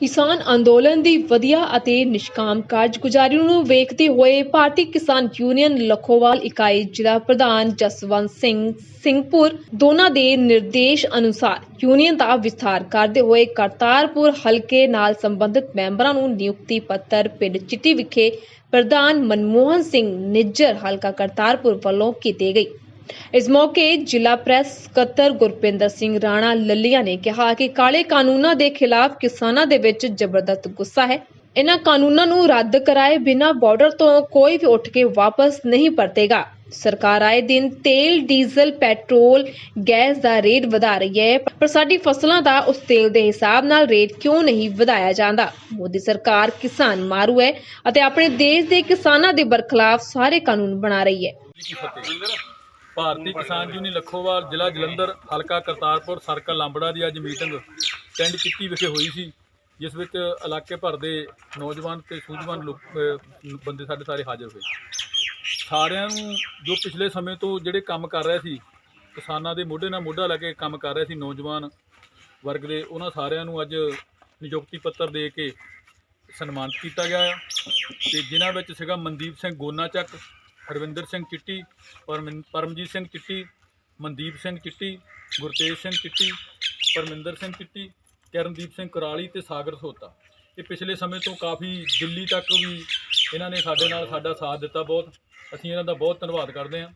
ਕਿਸਾਨ ਅੰਦੋਲਨ ਦੀ ਵਧੀਆ ਅਤੇ ਨਿਸ਼ਕਾਮ ਕਾਰਜਗੁਜ਼ਾਰੀ ਨੂੰ ਵੇਖਦੇ ਹੋਏ ਭਾਰਤੀ ਕਿਸਾਨ ਯੂਨੀਅਨ ਲਖੋਵਾਲ ਇਕਾਈ ਜ਼ਿਲ੍ਹਾ ਪ੍ਰਧਾਨ ਜਸਵੰਤ ਸਿੰਘ ਸਿੰਘਪੁਰ ਦੋਨਾਂ ਦੇ ਨਿਰਦੇਸ਼ ਅਨੁਸਾਰ ਯੂਨੀਅਨ ਦਾ ਵਿਸਥਾਰ ਕਰਦੇ ਹੋਏ ਕਰਤਾਰਪੁਰ ਹਲਕੇ ਨਾਲ ਸੰਬੰਧਿਤ ਮੈਂਬਰਾਂ ਨੂੰ ਨਿਯੁਕਤੀ ਪੱਤਰ ਪਿੰਡ ਚਿੱਟੀ ਵਿਖੇ ਪ੍ਰਧਾਨ ਮਨਮੋਹਨ ਸਿੰਘ ਨਿੱਜਰ ਹਲਕਾ ਕਰਤਾਰਪੁਰ ਵੱਲੋਂ ਕੀਤੀ ਗਈ ਇਸ ਮੌਕੇ ਜ਼ਿਲ੍ਹਾ ਪ੍ਰੈਸ ਸਕੱਤਰ ਗੁਰਪਿੰਦਰ ਸਿੰਘ ਰਾਣਾ ਲੱਲੀਆ ਨੇ ਕਿਹਾ ਕਿ ਕਾਲੇ ਕਾਨੂੰਨਾਂ ਦੇ ਖਿਲਾਫ ਕਿਸਾਨਾਂ ਦੇ ਵਿੱਚ ਜ਼ਬਰਦਸਤ ਗੁੱਸਾ ਹੈ। ਇਹਨਾਂ ਕਾਨੂੰਨਾਂ ਨੂੰ ਰੱਦ ਕਰਾਏ ਬਿਨਾਂ ਬਾਰਡਰ ਤੋਂ ਕੋਈ ਵੀ ਉੱਠ ਕੇ ਵਾਪਸ ਨਹੀਂ ਪਰਤੇਗਾ। ਸਰਕਾਰ ਆਏ ਦਿਨ ਤੇਲ, ਡੀਜ਼ਲ, ਪੈਟਰੋਲ, ਗੈਸ ਦਾ ਰੇਟ ਵਧਾ ਰਹੀ ਹੈ, ਪਰ ਸਾਡੀ ਫਸਲਾਂ ਦਾ ਉਸ ਤੇਲ ਦੇ ਹਿਸਾਬ ਨਾਲ ਰੇਟ ਕਿਉਂ ਨਹੀਂ ਵਧਾਇਆ ਜਾਂਦਾ? ਮੋਦੀ ਸਰਕਾਰ ਕਿਸਾਨ ਮਾਰੂ ਹੈ ਅਤੇ ਆਪਣੇ ਦੇਸ਼ ਦੇ ਕਿਸਾਨਾਂ ਦੇ ਬਰਖਲਾਫ ਸਾਰੇ ਕਾਨੂੰਨ ਬਣਾ ਰਹੀ ਹੈ। ਭਾਰਤੀ ਕਿਸਾਨ ਯੂਨੀਅਨ ਲੱਖੋਵਾਲ, ਜ਼ਿਲ੍ਹਾ ਜਲੰਧਰ, ਹਲਕਾ ਕਰਤਾਰਪੁਰ, ਸਰਕਲ ਲਾਂਬੜਾ ਦੀ ਅੱਜ ਮੀਟਿੰਗ ਪਿੰਡ ਕੀਤੀ ਵਿਖੇ ਹੋਈ ਸੀ, ਜਿਸ ਵਿੱਚ ਇਲਾਕੇ ਭਰ ਦੇ ਨੌਜਵਾਨ ਤੇ ਸੂਝਵਾਨ ਲੋਕ ਬੰਦੇ ਸਾਡੇ ਸਾਰੇ ਹਾਜ਼ਰ ਹੋਏ। ਸਾਰਿਆਂ ਨੂੰ ਜੋ ਪਿਛਲੇ ਸਮੇਂ ਤੋਂ ਜਿਹੜੇ ਕੰਮ ਕਰ ਰਹੇ ਸੀ, ਕਿਸਾਨਾਂ ਦੇ ਮੋਢੇ ਨਾਲ ਮੋਢਾ ਲਾ ਕੇ ਕੰਮ ਕਰ ਰਹੇ ਸੀ ਨੌਜਵਾਨ ਵਰਗ ਦੇ, ਉਹਨਾਂ ਸਾਰਿਆਂ ਨੂੰ ਅੱਜ ਨਿਯੁਕਤੀ ਪੱਤਰ ਦੇ ਕੇ ਸਨਮਾਨਿਤ ਕੀਤਾ ਗਿਆ ਹੈ ਤੇ ਜਿਨ੍ਹਾਂ ਵਿੱਚ ਸੀਗਾ ਮਨਦੀਪ ਸਿੰਘ ਗੋਨਾਚੱਕ ਹਰਵਿੰਦਰ ਸਿੰਘ ਚਿੱਟੀ, ਪਰਮਿੰ- ਪਰਮਜੀਤ ਸਿੰਘ ਚਿੱਟੀ, ਮਨਦੀਪ ਸਿੰਘ ਚਿੱਟੀ, ਗੁਰਤੇਜ ਸਿੰਘ ਚਿੱਟੀ, ਪਰਮਿੰਦਰ ਸਿੰਘ ਚਿੱਟੀ, ਕਰਨਦੀਪ ਸਿੰਘ ਕੁਰਾਲੀ ਤੇ ਸਾਗਰ ਸੋਤਾ। ਇਹ ਪਿਛਲੇ ਸਮੇਂ ਤੋਂ ਕਾਫੀ ਦਿੱਲੀ ਤੱਕ ਵੀ ਇਹਨਾਂ ਨੇ ਸਾਡੇ ਨਾਲ ਸਾਡਾ ਸਾਥ ਦਿੱਤਾ ਬਹੁਤ। ਅਸੀਂ ਇਹਨਾਂ ਦਾ ਬਹੁਤ ਧੰਨਵਾਦ ਕਰਦੇ ਹਾਂ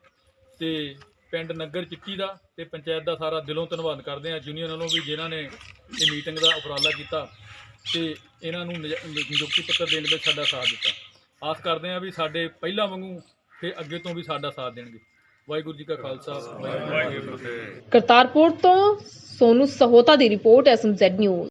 ਤੇ ਪਿੰਡ ਨਗਰ ਚਿੱਟੀ ਦਾ ਤੇ ਪੰਚਾਇਤ ਦਾ ਸਾਰਾ ਦਿਲੋਂ ਧੰਨਵਾਦ ਕਰਦੇ ਹਾਂ ਯੂਨੀਅਨ ਵੱਲੋਂ ਵੀ ਜਿਨ੍ਹਾਂ ਨੇ ਇਹ ਮੀਟਿੰਗ ਦਾ ਉਪਰਾਲਾ ਕੀਤਾ ਤੇ ਇਹਨਾਂ ਨੂੰ ਨਿਜ- ਨਿਯੁਕਤੀ ਪੱਤਰ ਦੇਣ ਵਿੱਚ ਸਾਡਾ ਸਾਥ ਦਿੱਤਾ। ਆਸ ਕਰਦੇ ਹਾਂ ਵੀ ਸਾਡੇ ਪਹਿਲਾਂ ਵਾਂਗੂ ਤੇ ਅੱਗੇ ਤੋਂ ਵੀ ਸਾਡਾ ਸਾਥ ਦੇਣਗੇ। ਵਾਹਿਗੁਰੂ ਜੀ ਕਾ ਖਾਲਸਾ, ਵਾਹਿਗੁਰੂ ਜੀ ਕੀ ਫਤਿਹ। ਕਰਤਾਰਪੁਰ ਤੋਂ ਸੋਨੂ ਸਹੋਤਾ ਦੀ ਰਿਪੋਰਟ ਐਸਐਮਜ਼ੈਡ ਨਿਊਜ਼।